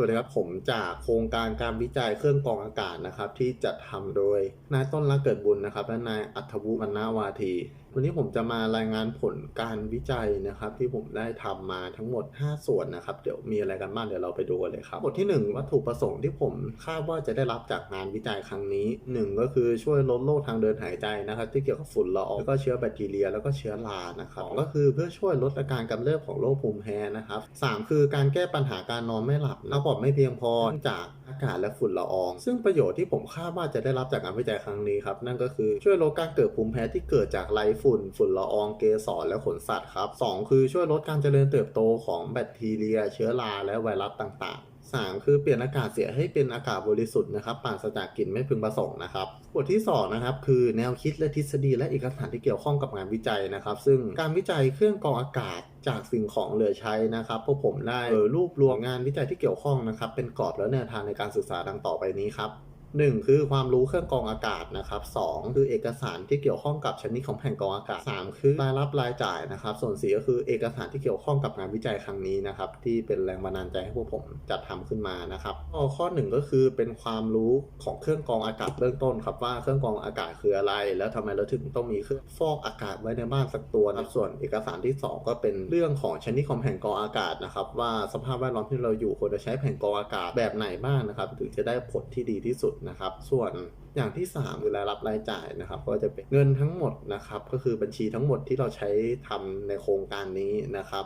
วัสดีครับผมจากโครงการการวิจัยเครื่องกรองอากาศนะครับที่จัดทำโดยนายต้นละเกิดบุญนะครับและนายอัธวุฒิวรรณวาทีวันนี้ผมจะมารายงานผลการวิจัยนะครับ ที่ผมได้ทำมาทั้งหมด 5 ส่วนนะครับ เดี๋ยวมีอะไรกันบ้างเดี๋ยวเราไปดูกันเลยครับบทที่ 1 วัตถุประสงค์ที่ผมคาดว่าจะได้รับจากงานวิจัยครั้งนี้ 1 ก็คือช่วยลดโรคทางเดินหายใจนะครับ ที่เกี่ยวกับฝุ่นละอองแล้วก็เชื้อแบคทีเรีย แล้วก็เชื้อรานะครับสองก็คือเพื่อช่วยลดอาการกำเริบของโรคภูมิแพ้นะครับสามคือการแก้ปัญหาการนอนไม่หลับพักผ่อนไม่เพียงพอจากากาศและฝุ่นละออง ซึ่งประโยชน์ที่ผมคาดว่าจะได้รับจากการวิจัยครั้งนี้ครับ นั่นก็คือช่วยลดการเกิดภูมิแพ้ที่เกิดจากไรฝุ่น ฝุ่นละอองเกสรและขนสัตว์ครับสองคือช่วยลดการเจริญเติบโตของแบคทีเรีย เชื้อราและไวรัสต่างๆ สามคือเปลี่ยนอากาศเสียให้เป็นอากาศบริสุทธิ์นะครับปราศจากกลิ่นไม่พึงประสงค์นะครับบทที่2นะครับคือแนวคิดและทฤษฎีและเอกสารที่เกี่ยวข้องกับงานวิจัยนะครับ ซึ่งการวิจัยเครื่องกรองอากาศจากสิ่งของเหลือใช้นะครับพวกผมได้เออรวบรวมงานวิจัยที่เกี่ยวข้องนะครับ เป็นกรอบและแนวทางในการศึกษาดังต่อไปนี้ครับ 1 คือความรู้เครื่องกรองอากาศนะครับ2คือเอกสารที่เกี่ยวข้องกับชนิดของแผ่นกรองอากาศ 3 คือรายรับรายจ่ายนะครับ ส่วน4ก็คือเอกสารที่เกี่ยวข้องกับงานวิจัยครั้งนี้นะครับที่เป็นแรงบันดาลใจให้พวกผมจัดทำขึ้นมานะครับข้อข้อหนึ่งก็คือเป็นความรู้ของเครื่องกรองอากาศเบื้องต้นครับว่าเครื่องกรองอากาศคืออะไร แล้วทำไมเราถึงต้องมีเครื่องฟอกอากาศไว้ในบ้านสักตัวนะครับส่วนเอกสารที่ 2 ก็เป็นเรื่องของชนิดของแผ่นกรองอากาศนะครับว่าสภาพแวดล้อมที่เราอยู่ควรจะใช้แผ่นกรองอากาศแบบไหนบ้างนะครับถึงจะได้ผลที่ดีที่สุดนะครับ ส่วนอย่างที่ 3 คือรายรับรายจ่ายนะครับ ก็จะเป็นเงินทั้งหมดนะครับ ก็คือบัญชีทั้งหมดที่เราใช้ทำในโครงการนี้นะครับ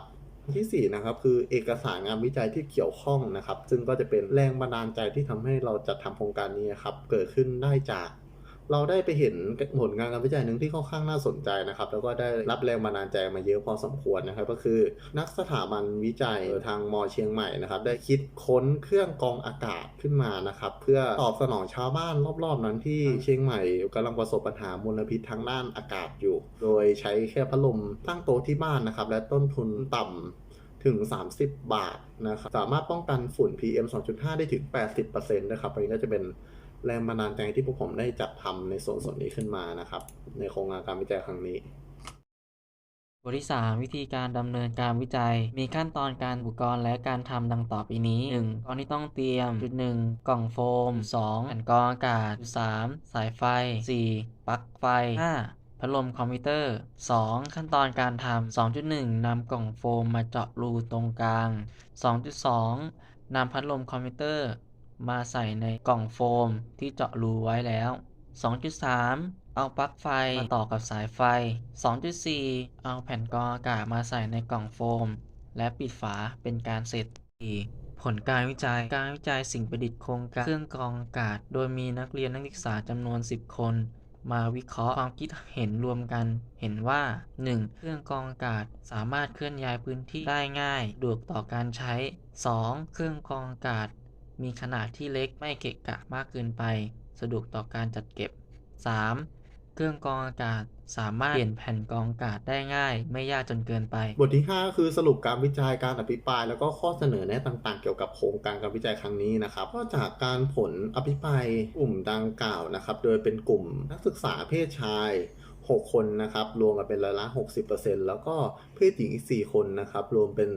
ที่4นะครับคือเอกสารงานวิจัยที่เกี่ยวข้องนะครับ ซึ่งก็จะเป็นแรงบันดาลใจที่ทำให้เราจัดทำโครงการนี้ครับเกิดขึ้นได้จาก เราได้ไปเห็นผลงานการวิจัยหนึ่งที่ค่อนข้างน่าสนใจนะครับ แล้วก็ได้รับแรงบันดาลใจมาเยอะพอสมควรนะครับ ก็คือนักสถาบันวิจัยทางมอเชียงใหม่นะครับ ได้คิดค้นเครื่องกรองอากาศขึ้นมานะครับ เพื่อตอบสนองชาวบ้านรอบๆ นั้นที่เชียงใหม่กำลังประสบปัญหามลพิษทางด้านอากาศอยู่ โดยใช้แค่พัดลมตั้งโต๊ะที่บ้านนะครับ และต้นทุนต่ำถึง 30 บาทนะครับสามารถป้องกันฝุ่น PM 2.5 ได้ถึง 80%นะครับอันนี้ก็จะเป็น แรงบันดาลใจที่พวกผมได้จัดทำในส่วนส่วนนี้ขึ้นมานะครับ ในโครงงานการวิจัยครั้งนี้บทที่ 3 วิธีการดำเนินการวิจัย มีขั้นตอนการอุปกรณ์และการทำดังต่อไปนี้ 1. ก่อนที่ต้องเตรียมจุดหนึ่งกล่องโฟม 2. แผ่นกรองอากาศจุด3สายไฟ 4. ปลั๊กไฟ 5. พัดลมคอมพิวเตอร์ 2. ขั้นตอนการทำ 2.1 นำกล่องโฟมมาเจาะรูตรงกลาง 2.2 นำพัดลมคอมพิวเตอร์ มาใส่ในกล่องโฟมที่เจาะรูไว้แล้ว 2.3 เอาปลั๊กไฟมาต่อกับสายไฟ 2.4 เอาแผ่นกรองอากาศมาใส่ในกล่องโฟม และปิดฝาเป็นการเสร็จผลการวิจัย การวิจัยสิ่งประดิษฐ์โครงการเครื่องกรองอากาศ โดยมีนักเรียนนักศึกษาจำนวน 10 คน มาวิเคราะห์ความคิดเห็นรวมกัน เห็นว่า 1. เครื่องกรองอากาศสามารถเคลื่อนย้ายพื้นที่ได้ง่ายดวกต่อการใช้ 2. เครื่องกรองอากาศ มีขนาดที่เล็กไม่เกะกะมากเกินไป สะดวกต่อการจัดเก็บ 3. เครื่องกรองอากาศสามารถเปลี่ยนแผ่นกรองอากาศได้ง่าย ไม่ยากจนเกินไป บทที่ 5 คือสรุปการวิจัยการอภิปราย แล้วก็ข้อเสนอแนะต่างๆ เกี่ยวกับโครงการการวิจัยครั้งนี้นะครับก็จากการผลอภิปรายกลุ่มดังกล่าวนะครับโดยเป็นกลุ่มนักศึกษาเพศชาย 6 คนนะครับรวมกันเป็นร้อยละ 60%แล้วก็เพศหญิงอีก4คนนะครับรวมเป็น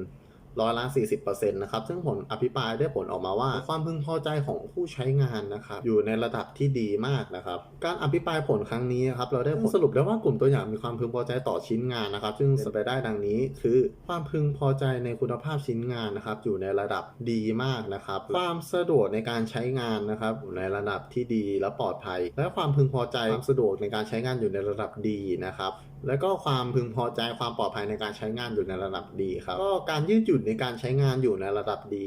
ร้อยละ 40%นะครับ ซึ่งผลอภิปรายได้ผลออกมาว่า ความพึงพอใจของผู้ใช้งานนะครับ อยู่ในระดับที่ดีมากนะครับ การอภิปรายผลครั้งนี้ครับ เราได้สรุปได้ว่ากลุ่มตัวอย่างมีความพึงพอใจต่อชิ้นงานนะครับ ซึ่งเป็นไปได้ดังนี้ คือความพึงพอใจในคุณภาพชิ้นงานนะครับ อยู่ในระดับดีมากนะครับ ความสะดวกในการใช้งานนะครับ อยู่ในระดับที่ดีและปลอดภัย และความพึงพอใจความสะดวกในการใช้งานอยู่ในระดับดีนะครับ แล้วก็ความพึงพอใจความปลอดภัยในการใช้งานอยู่ในระดับดีครับก็การยืดหยุ่นในการใช้งานอยู่ในระดับดี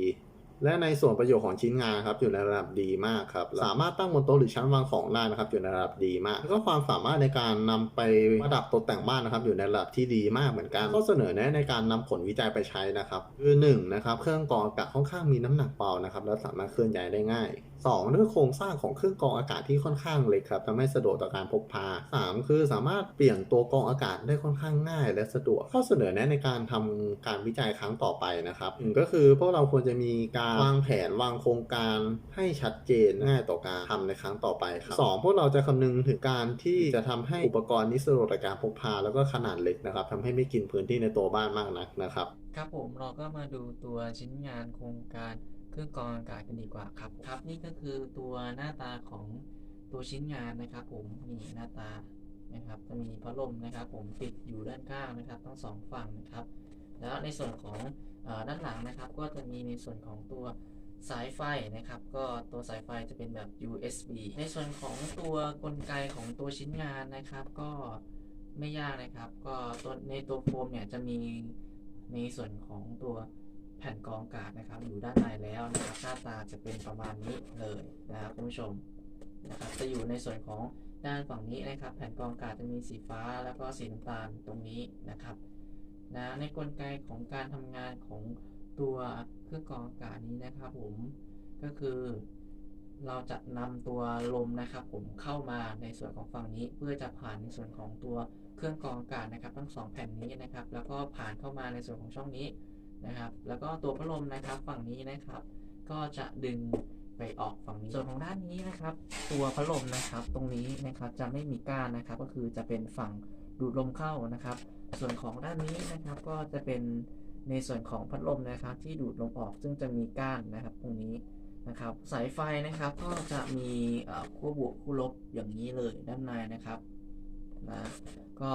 และในส่วนประโยชน์ของชิ้นงานครับอยู่ในระดับดีมากครับ สามารถตั้งบนโต๊ะหรือชั้นวางของได้นะครับอยู่ในระดับดีมาก แล้วก็ความสามารถในการนำไปประดับตกแต่งบ้านนะครับอยู่ในระดับที่ดีมากเหมือนกันข้อเสนอแนะในการนำผลวิจัยไปใช้นะครับคือหนึ่งนะครับเครื่องกรองอากาศค่อนข้างมีน้ำหนักเบานะครับและสามารถเคลื่อนย้ายได้ง่าย 2. ด้วยโครงสร้างของเครื่องกรองอากาศที่ค่อนข้างเล็กครับทำให้สะดวกต่อการพกพา 3. คือสามารถเปลี่ยนตัวกรองอากาศได้ค่อนข้างง่าย และสะดวกข้อเสนอแนะในการทำการวิจัยครั้งต่อไปนะครับหนึ่งก็คือพวกเราควรจะมีการวางแผนวางโครงการให้ชัดเจนง่ายต่อการทำในครั้งต่อไปครับสองพวกเราจะคำนึงถึงการที่จะทำให้อุปกรณ์นี้สะดวกต่อการพกพาแล้วก็ขนาดเล็กนะครับทำให้ไม่กินพื้นที่ในตัวบ้านมากนักนะครับ ครับผมเราก็มาดูตัวชิ้นงานโครงการเครื่องกรองอากาศกันดีกว่าครับครับนี่ก็คือตัวหน้าตาของตัวชิ้นงานนะครับ ผมนี่หน้าตานะครับจะมีพัดลมนะครับ ผมติดอยู่ด้านข้างนะครับทั้งสองฝั่งนะครับ แล้วในส่วนของเออ ด้านหลังนะครับก็จะมีในส่วนของตัวสายไฟนะครับ ก็ตัวสายไฟจะเป็นแบบ USB ในส่วนของตัวกลไกของตัวชิ้นงานนะครับ ก็ไม่ยากนะครับ ก็ตัวในตัวโฟมเนี่ยจะมีในส่วนของตัวแผ่นกรองอากาศนะครับ อยู่ด้านในแล้วนะครับหน้าตาจะเป็นประมาณนี้เลยนะครับคุณผู้ชมนะครับจะอยู่ในส่วนของด้านฝั่งนี้นะครับ แผ่นกรองอากาศจะมีสีฟ้าแล้วก็สีน้ำตาลตรงนี้นะครับ นะในกลไกของการทำงานของตัวเครื่องกรองอากาศนี้นะครับผมก็คือเราจะนำตัวลมนะครับ ผมเข้ามาในส่วนของฝั่งนี้ เพื่อจะผ่านในส่วนของตัวเครื่องกรองอากาศนะครับ ทั้งสองแผ่นนี้นะครับ แล้วก็ผ่านเข้ามาในส่วนของช่องนี้นะครับ แล้วก็ตัวพัดลมนะครับฝั่งนี้นะครับ ก็จะดึงไปออกฝั่งนี้ ส่วนของด้านนี้นะครับ ตัวพัดลมนะครับ ตรงนี้นะครับจะไม่มีก้านนะครับ ก็คือจะเป็นฝั่งดูดลมเข้านะครับ ส่วนของด้านนี้นะครับก็จะเป็นในส่วนของพัดลมนะครับ ที่ดูดลมออกซึ่งจะมีก้านนะครับตรงนี้นะครับ สายไฟนะครับก็จะมีเอ่อขั้วบวกขั้วลบอย่างนี้เลยด้านในนะครับนะก็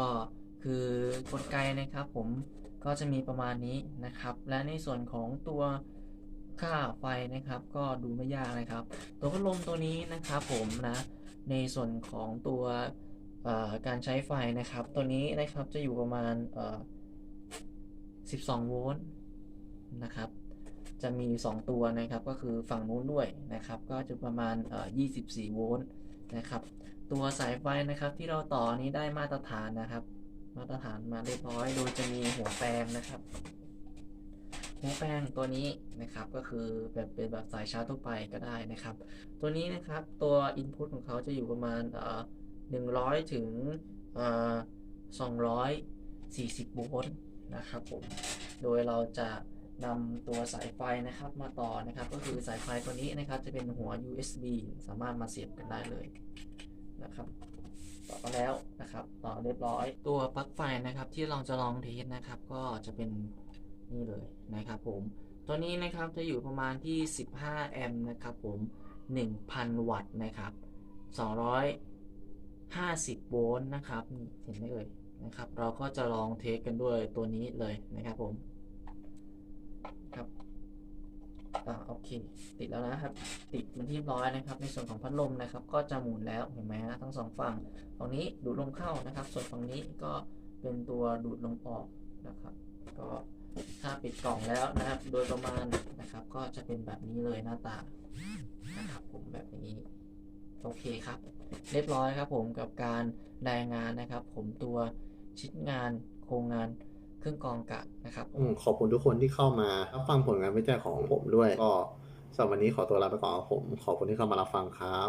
คือกลไกนะครับผมก็จะมีประมาณนี้นะครับ และในส่วนของตัวค่าไฟนะครับ ก็ดูไม่ยากนะครับ ตัวพัดลมตัวนี้นะครับผมนะในส่วนของตัว การใช้ไฟนะครับ ตัวนี้นะครับจะอยู่ประมาณ 12 โวลต์นะครับ จะมี 2 ตัวนะครับ ก็คือฝั่งนู้นด้วยนะครับ ก็จะประมาณ 24 โวลต์นะครับ ตัวสายไฟนะครับที่เราต่อนี้ได้มาตรฐานนะครับ มาตรฐานมาเรียบร้อย โดยจะมีหัวแปลงนะครับ หัวแปลงตัวนี้นะครับก็คือแบบเป็นแบบสายชาร์จทั่วไปก็ได้นะครับ ตัวนี้นะครับตัว input ของเขาจะอยู่ประมาณเอ่อ 100 ถึงเอ่อ240 โวลต์นะครับผม โดยเราจะนำตัวสายไฟนะครับมาต่อนะครับก็คือสายไฟตัวนี้นะครับจะเป็นหัว USB สามารถมาเสียบกันได้เลยนะครับต่อมาแล้วนะครับต่อเรียบร้อย ตัวปลั๊กไฟนะครับที่เราจะลองเทสนะครับก็จะเป็นนี่เลยนะครับผมตัวนี้นะครับจะอยู่ประมาณที่ 15 แอมป์นะครับผม 1,000 วัตต์นะครับ 50 โวลต์นะครับเห็นไหมเอ่ยนะครับ เราก็จะลองเทสกันด้วยตัวนี้เลยนะครับผมครับอ่าโอเค ติดแล้วนะครับ ติดมันที่เรียบร้อยนะครับ ในส่วนของพัดลมนะครับ ก็จะหมุนแล้วเห็นไหมฮะทั้งสองฝั่งฝั่งนี้ดูดลมเข้านะครับ ส่วนฝั่งนี้ก็เป็นตัวดูดลมออกนะครับ ก็ถ้าปิดกล่องแล้วนะครับ โดยประมาณนะครับ ก็จะเป็นแบบนี้เลยหน้าตานะครับผมแบบนี้ โอเคครับ เรียบร้อยครับผมกับการรายงานนะครับ ผมตัวชิ้นงานโครงงานเครื่องกรองกะนะครับอืมขอบคุณทุกคนที่เข้ามารับฟังผลงานวิจัยของผมด้วย ก็สำหรับวันนี้ขอตัวลาไปก่อนครับผม ขอบคุณที่เข้ามารับฟังครับ